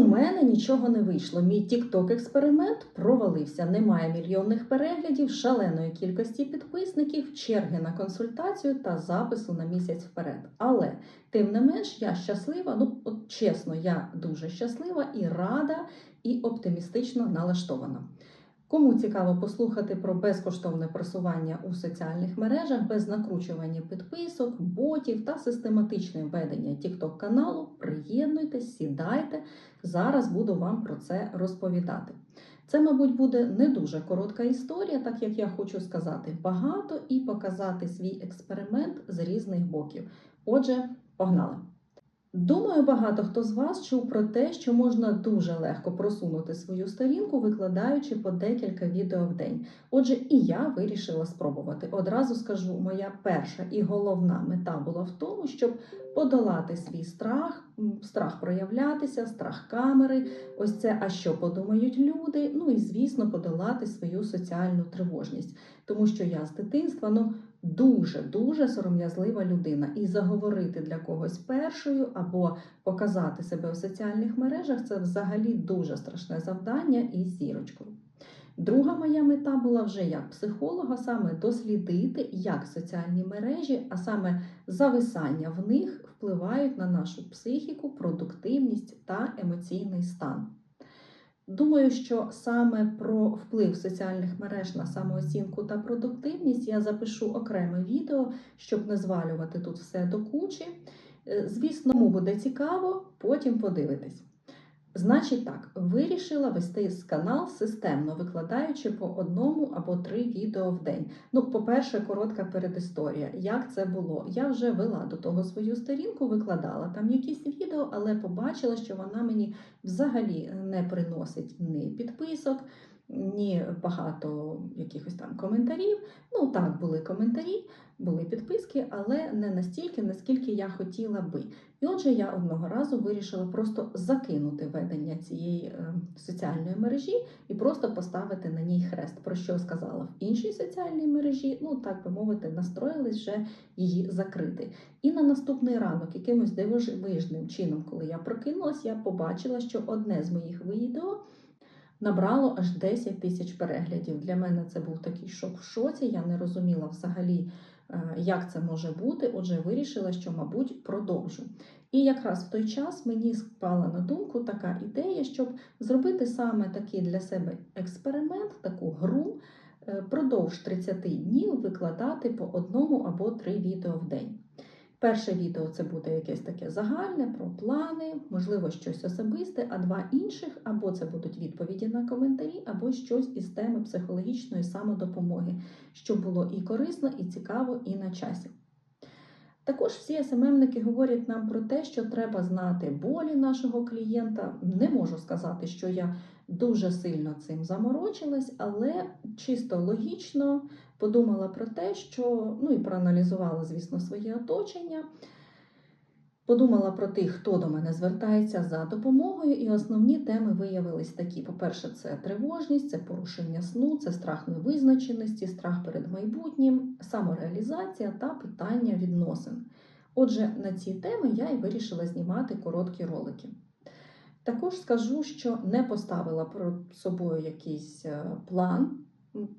У мене нічого не вийшло. Мій тікток експеримент провалився. Немає мільйонних переглядів, шаленої кількості підписників, черги на консультацію та запису на місяць вперед. Але тим не менш я щаслива. Ну от чесно, я дуже щаслива і рада, і оптимістично налаштована. Кому цікаво послухати про безкоштовне просування у соціальних мережах без накручування підписок, ботів та систематичне ведення TikTok каналу, приєднуйтесь, сідайте. Зараз буду вам про це розповідати. Це, мабуть, буде не дуже коротка історія, так як я хочу сказати багато і показати свій експеримент з різних боків. Отже, погнали! Думаю, багато хто з вас чув про те, що можна дуже легко просунути свою сторінку, викладаючи по декілька відео в день. Отже, і я вирішила спробувати. Одразу скажу, моя перша і головна мета була в тому, щоб подолати свій страх, страх проявлятися, страх камери. Ось це, а що подумають люди. Ну і звісно, подолати свою соціальну тривожність, тому що я з дитинства ну дуже дуже сором'язлива людина, і заговорити для когось першою або показати себе в соціальних мережах це взагалі дуже страшне завдання із зірочкою. Друга моя мета була вже як психолога, саме дослідити, як соціальні мережі, а саме зависання в них впливають на нашу психіку, продуктивність та емоційний стан. Думаю, що саме про вплив соціальних мереж на самооцінку та продуктивність я запишу окреме відео, щоб не звалювати тут все до кучі. Е, Звісно, буде цікаво, потім подивитесь. Значить так, вирішила вести канал системно, викладаючи по одному або три відео в день. Ну, по-перше, коротка передісторія. Як це було? Я вже вела до того свою сторінку, викладала там якісь відео, але побачила, що вона мені взагалі не приносить ні підписок, ні багато якихось там коментарів. Ну так, були коментарі, були підписки, але не настільки, наскільки я хотіла би. І отже, я одного разу вирішила просто закинути ведення цієї е, соціальної мережі і просто поставити на ній хрест, про що сказала в іншій соціальній мережі. Ну так би мовити, настроїлись вже її закрити. І на наступний ранок, якимось дивовижним чином, коли я прокинулась, я побачила, що одне з моїх відео набрало аж 10 тисяч переглядів. Для мене це був такий шок в шоці. Я не розуміла взагалі, як це може бути. Отже, вирішила, що, мабуть, продовжу. І якраз в той час мені спала на думку така ідея, щоб зробити саме такий для себе експеримент, таку гру. е, Продовж 30 днів викладати по одному або три відео в день. Перше відео це буде якесь таке загальне про плани, можливо, щось особисте, а два інших або це будуть відповіді на коментарі, або щось із теми психологічної самодопомоги, що було і корисно, і цікаво, і на часі. Також всі СММники говорять нам про те, що треба знати болі нашого клієнта. Не можу сказати, що я дуже сильно цим заморочилась, але чисто логічно подумала про те, що ну і проаналізувала, звісно, своє оточення. Подумала про тих, хто до мене звертається за допомогою, і основні теми виявились такі: по-перше, це тривожність, це порушення сну, це страх невизначеності, страх перед майбутнім, самореалізація та питання відносин. Отже, на ці теми я і вирішила знімати короткі ролики. Також скажу, що не поставила перед собою якийсь е, план,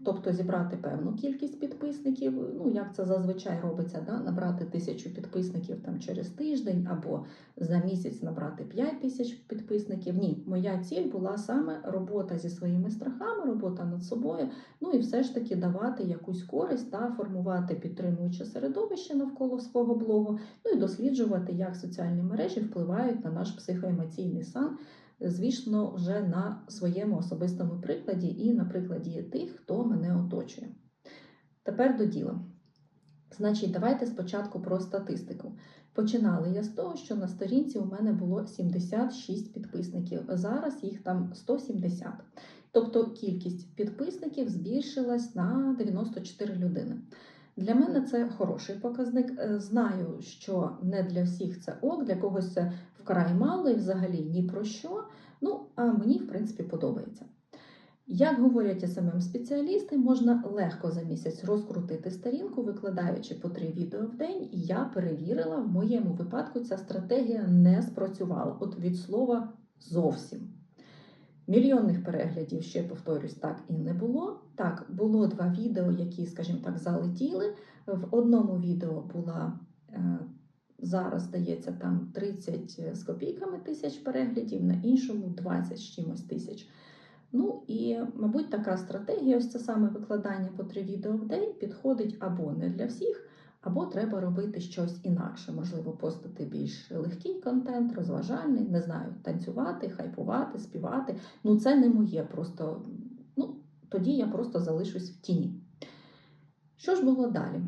тобто зібрати певну кількість підписників. Ну, як це зазвичай робиться, да? набрати тисячу підписників там через тиждень або за місяць набрати 5 тисяч підписників. Ні, моя ціль була саме робота зі своїми страхами, робота над собою. Ну і все ж таки давати якусь користь та формувати підтримуюче середовище навколо свого блогу. Ну і досліджувати, як соціальні мережі впливають на наш психоемоційний стан, звісно, вже на своєму особистому прикладі і на прикладі тих, хто мене оточує. Тепер до діла. Значить, давайте спочатку про статистику. Починала я з того, що на сторінці у мене було 76 підписників. Зараз їх там 170. Тобто кількість підписників збільшилась на 94 людини. Для мене це хороший показник. Е, Знаю, що не для всіх це ок, для когось це вкрай мало і взагалі ні про що. Ну, а мені, в принципі, подобається. Як говорять smm спеціалісти, можна легко за місяць розкрутити сторінку, викладаючи по три відео в день. І я перевірила, в моєму випадку ця стратегія не спрацювала. От від слова зовсім. Мільйонних переглядів, ще повторюсь, так і не було. Так, було два відео, які, скажімо так, залетіли. В одному відео була е, зараз, здається, там 30 з копійками тисяч переглядів, на іншому 20 з чимось тисяч. Ну і, мабуть, така стратегія, ось це саме викладання по три відео в день, підходить або не для всіх, або треба робити щось інакше. Можливо, постати більш легкий контент, розважальний, не знаю, танцювати, хайпувати, співати. Ну, це не моє. Просто ну, тоді я просто залишусь в тіні. Що ж було далі?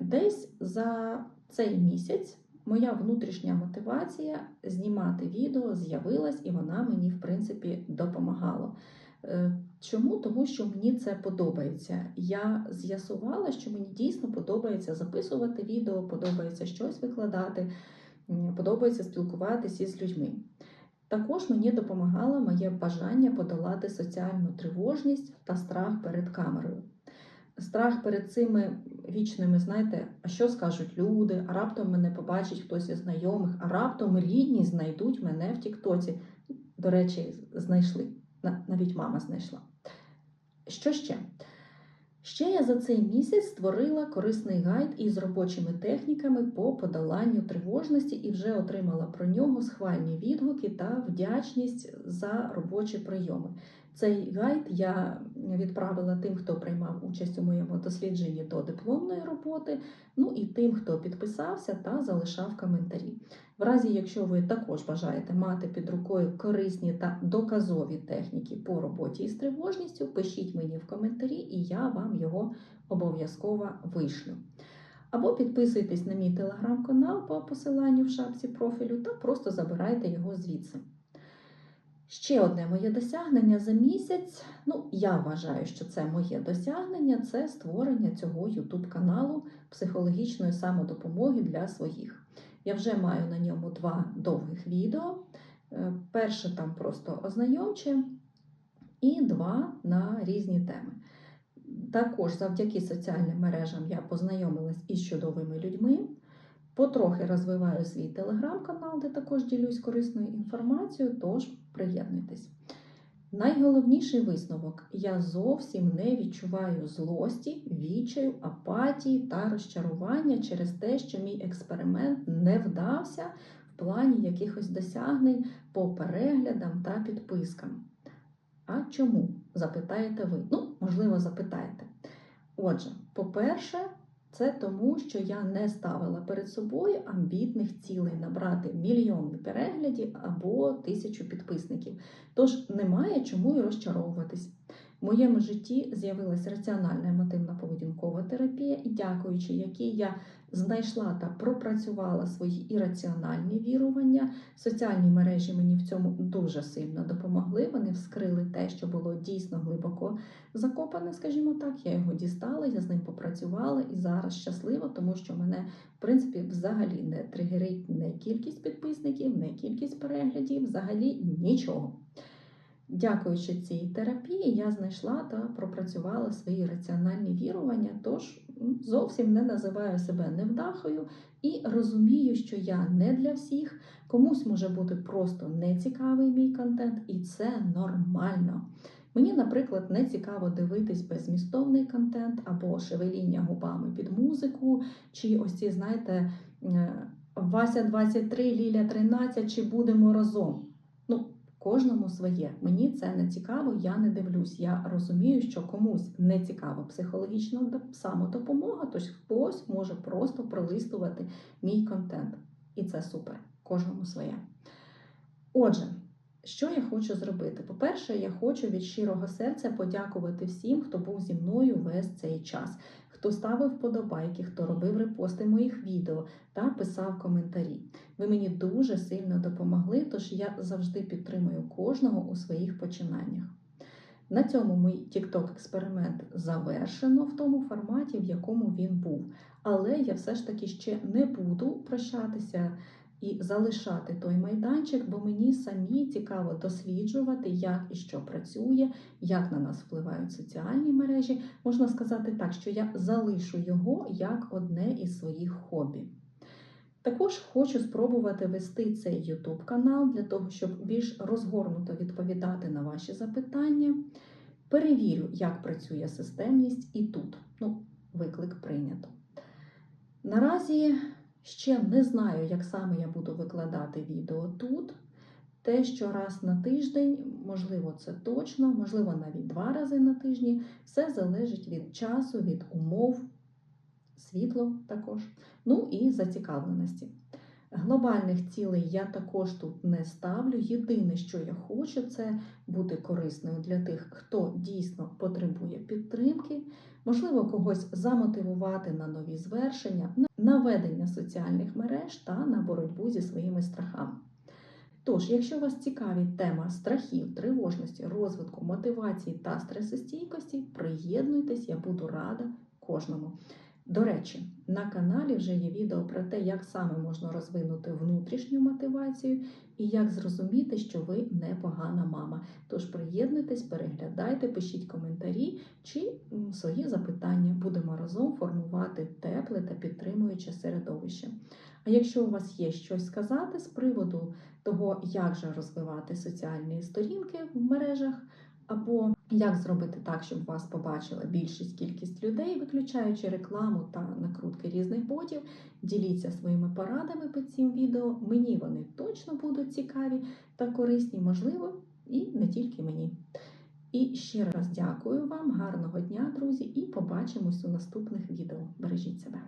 Десь за цей місяць моя внутрішня мотивація знімати відео з'явилась, і вона мені, в принципі, допомагала. Чому? Тому що мені це подобається. Я з'ясувала, що мені дійсно подобається записувати відео, подобається щось викладати, подобається спілкуватися із людьми. Також мені допомагало моє бажання подолати соціальну тривожність та страх перед камерою. Страх перед цими вічними, знаєте, а що скажуть люди, а раптом мене побачить хтось із знайомих, а раптом рідні знайдуть мене в Тіктоці. До речі, знайшли. На- Навіть мама знайшла. Що ще? Ще я за цей місяць створила корисний гайд із робочими техніками по подоланню тривожності і вже отримала про нього схвальні відгуки та вдячність за робочі прийоми. Цей гайд я відправила тим, хто приймав участь у моєму дослідженні до дипломної роботи, ну і тим, хто підписався та залишав коментарі. В разі, якщо ви також бажаєте мати під рукою корисні та доказові техніки по роботі із тривожністю, пишіть мені в коментарі, і я вам його обов'язково вишлю. Або підписуйтесь на мій телеграм-канал по посиланню в шапці профілю та просто забирайте його звідси. Ще одне моє досягнення за місяць. Ну, я вважаю, що це моє досягнення це створення цього YouTube каналу психологічної самодопомоги для своїх. Я вже маю на ньому два довгих відео. Е, Перше там просто ознайомче, і два на різні теми. Також завдяки соціальним мережам я познайомилась із чудовими людьми. Потрохи розвиваю свій телеграм-канал, де також ділюсь корисною інформацією, тож приєднуйтесь. Найголовніший висновок: я зовсім не відчуваю злості, відчаю, апатії та розчарування через те, що мій експеримент не вдався в плані якихось досягнень по переглядам та підпискам. А чому? запитаєте ви? Ну, можливо, запитаєте. Отже, по-перше, це тому, що я не ставила перед собою амбітних цілей набрати мільйон переглядів або тисячу підписників. Тож немає чому і розчаровуватись. В моєму житті з'явилася раціональна емотивна поведінкова терапія, і дякуючи якій я знайшла та пропрацювала свої ірраціональні вірування. Соціальні мережі мені в цьому дуже сильно допомогли. Вони вскрили те, що було дійсно глибоко закопане, скажімо так. Я його дістала, я з ним попрацювала і зараз щаслива, тому що мене, в принципі, взагалі не тригерить не кількість підписників, не кількість переглядів, взагалі нічого. Дякуючи цій терапії, я знайшла та пропрацювала свої раціональні вірування, тож зовсім не називаю себе невдахою і розумію, що я не для всіх, комусь може бути просто нецікавий мій контент, і це нормально. Мені, наприклад, не цікаво дивитись беззмістовний контент або шевеління губами під музику, чи ось ці, знаєте, е, Вася 23, Ліля 13, чи будемо разом. Кожному своє. Мені це не цікаво, я не дивлюсь. Я розумію, що комусь не цікава психологічна доп- самодопомога, тож хтось може просто пролистувати мій контент. І це супер. Кожному своє. Отже, що я хочу зробити? По-перше, я хочу від щирого серця подякувати всім, хто був зі мною весь цей час, хто ставив вподобайки, хто робив репости моїх відео та писав коментарі. Ви мені дуже сильно допомогли, тож я завжди підтримую кожного у своїх починаннях. На цьому мій TikTok експеримент завершено в тому форматі, в якому він був. Але я все ж таки ще не буду прощатися і залишати той майданчик, бо мені самі цікаво досліджувати, як і що працює, як на нас впливають соціальні мережі. Можна сказати так, що я залишу його як одне із своїх хобі. Також хочу спробувати вести цей YouTube канал для того, щоб більш розгорнуто відповідати на ваші запитання. Перевірю, як працює системність і тут. Ну, виклик прийнято. Наразі ще не знаю, як саме я буду викладати відео тут. Те, що раз на тиждень, можливо, це точно, можливо, навіть два рази на тижні, все залежить від часу, від умов, світло також, ну і зацікавленості. Глобальних цілей я також тут не ставлю. Єдине, що я хочу, це бути корисною для тих, хто дійсно потребує підтримки, можливо, когось замотивувати на нові звершення, на ведення соціальних мереж та на боротьбу зі своїми страхами. Тож, якщо вас цікавить тема страхів, тривожності, розвитку, мотивації та стресостійкості, приєднуйтесь, я буду рада кожному. До речі, на каналі вже є відео про те, як саме можна розвинути внутрішню мотивацію і як зрозуміти, що ви непогана мама. Тож приєднуйтесь, переглядайте, пишіть коментарі чи свої запитання. Будемо разом формувати тепле та підтримуюче середовище. А якщо у вас є щось сказати з приводу того, як же розвивати соціальні сторінки в мережах, або як зробити так, щоб вас побачила більшість кількість людей, виключаючи рекламу та накрутки різних ботів, діліться своїми порадами під цим відео. Мені вони точно будуть цікаві та корисні, можливо, і не тільки мені. І ще раз дякую вам, гарного дня, друзі, і побачимось у наступних відео. Бережіть себе.